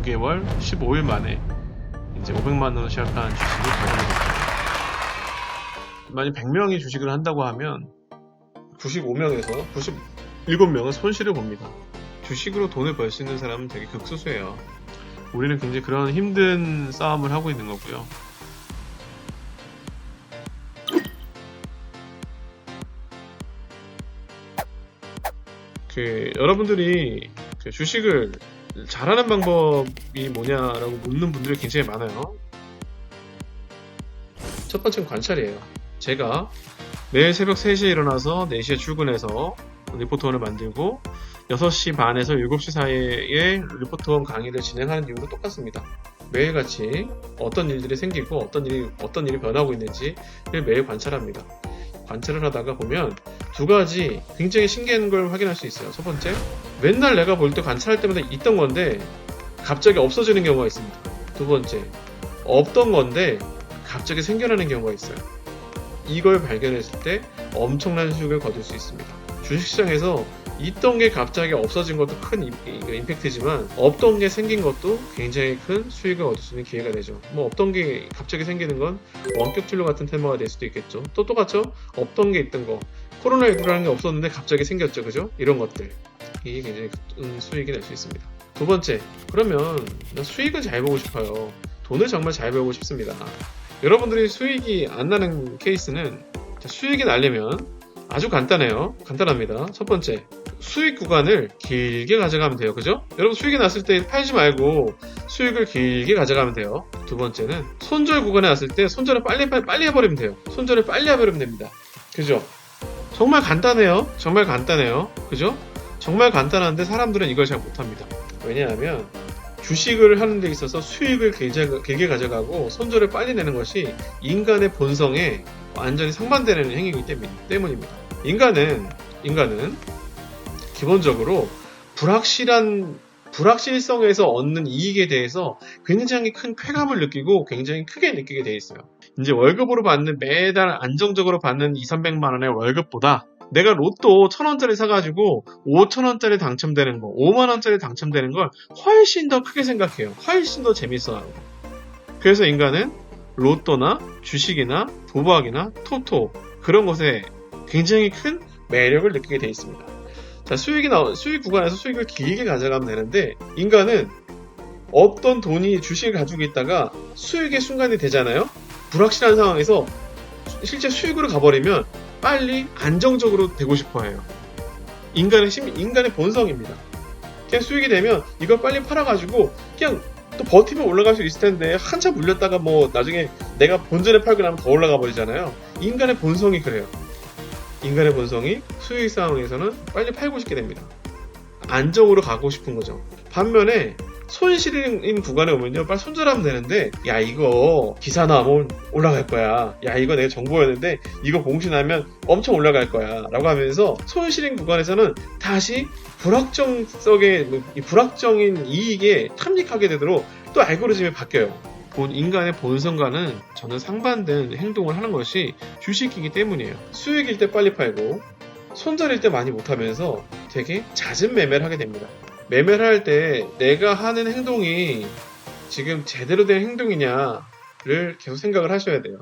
9개월 15일 만에 이제 500만 원으로 시작한 주식을 거래하게 됐죠. 만약 100명이 주식을 한다고 하면 95명에서 97명은 손실을 봅니다. 주식으로 돈을 벌 수 있는 사람은 되게 극소수예요. 우리는 굉장히 그런 힘든 싸움을 하고 있는 거고요. 그 여러분들이 그 주식을 잘하는 방법이 뭐냐라고 묻는 분들이 굉장히 많아요. 첫 번째는 관찰이에요. 제가 매일 새벽 3시에 일어나서 4시에 출근해서 리포트원을 만들고 6시 반에서 7시 사이에 리포트원 강의를 진행하는 이유도 똑같습니다. 매일같이 어떤 일들이 생기고 어떤 일이 어떤 일이 변하고 있는지를 매일 관찰합니다. 관찰을 하다가 보면 두 가지 굉장히 신기한 걸 확인할 수 있어요. 첫 번째, 맨날 내가 볼 때 관찰할 때마다 있던 건데 갑자기 없어지는 경우가 있습니다. 두 번째, 없던 건데 갑자기 생겨나는 경우가 있어요. 이걸 발견했을 때 엄청난 수익을 거둘 수 있습니다. 주식시장에서 있던 게 갑자기 없어진 것도 큰 임- 이- 임팩트지만 없던 게 생긴 것도 굉장히 큰 수익을 얻을 수 있는 기회가 되죠. 뭐 없던 게 갑자기 생기는 건 원격 진료 같은 테마가 될 수도 있겠죠. 또 똑같죠? 없던 게 있던 거. 코로나19라는 게 없었는데 갑자기 생겼죠. 그죠? 이런 것들. 이게 굉장히 큰 수익이 낼수 있습니다. 두 번째, 그러면 나 수익을 잘 보고 싶어요. 돈을 정말 잘 벌고 싶습니다. 여러분들이 수익이 안 나는 케이스는 자, 수익이 나려면 아주 간단해요. 간단합니다. 첫 번째, 수익 구간을 길게 가져가면 돼요. 그죠? 여러분 수익이 났을 때 팔지 말고 수익을 길게 가져가면 돼요. 두 번째는 손절 구간에 왔을 때 손절을 빨리 빨리, 빨리 해버리면 돼요. 손절을 빨리 해버리면 됩니다. 그죠? 정말 간단해요. 정말 간단해요. 그죠? 정말 간단한데 사람들은 이걸 잘 못합니다. 왜냐하면 주식을 하는 데 있어서 수익을 길게, 가져가고 손절을 빨리 내는 것이 인간의 본성에 완전히 상반되는 행위이기 때문- 때문입니다. 인간은 인간은 기본적으로 불확실한 불확실성에서 얻는 이익에 대해서 굉장히 큰 쾌감을 느끼고 굉장히 크게 느끼게 돼 있어요. 이제 월급으로 받는 매달 안정적으로 받는 2, 300만 원의 월급보다 내가 로또 1000원짜리 사가지고 5천원짜리 당첨되는 거, 5만원짜리 당첨되는 걸 훨씬 더 크게 생각해요. 훨씬 더 재밌어 하고. 그래서 인간은 로또나 주식이나 도박이나 토토 그런 것에 굉장히 큰 매력을 느끼게 돼 있습니다. 자, 수익이 나 수익 구간에서 수익을 길게 가져가면 되는데 인간은 없던 돈이 주식을 가지고 있다가 수익의 순간이 되잖아요. 불확실한 상황에서 실제 수익으로 가버리면 빨리 안정적으로 되고 싶어 해요. 인간의 심, 인간의 본성입니다. 그냥 수익이 되면 이걸 빨리 팔아가지고 그냥 또 버티면 올라갈 수 있을 텐데 한참 물렸다가 뭐 나중에 내가 본전에 팔고 나면 더 올라가 버리잖아요. 인간의 본성이 그래요. 인간의 본성이 수익 상황에서는 빨리 팔고 싶게 됩니다. 안정으로 가고 싶은 거죠. 반면에 손실인 구간에 오면요, 빨리 손절하면 되는데, 야, 이거 기사 나오면 올라갈 거야. 야, 이거 내 정보였는데, 이거 공신하면 엄청 올라갈 거야. 라고 하면서 손실인 구간에서는 다시 불확정성의, 뭐이 불확정인 이익에 탐닉하게 되도록 또 알고리즘이 바뀌어요. 본 인간의 본성과는 전혀 상반된 행동을 하는 것이 주식이기 때문이에요. 수익일 때 빨리 팔고 손절일 때 많이 못하면서 되게 잦은 매매를 하게 됩니다. 매매를 할 때 내가 하는 행동이 지금 제대로 된 행동이냐를 계속 생각을 하셔야 돼요.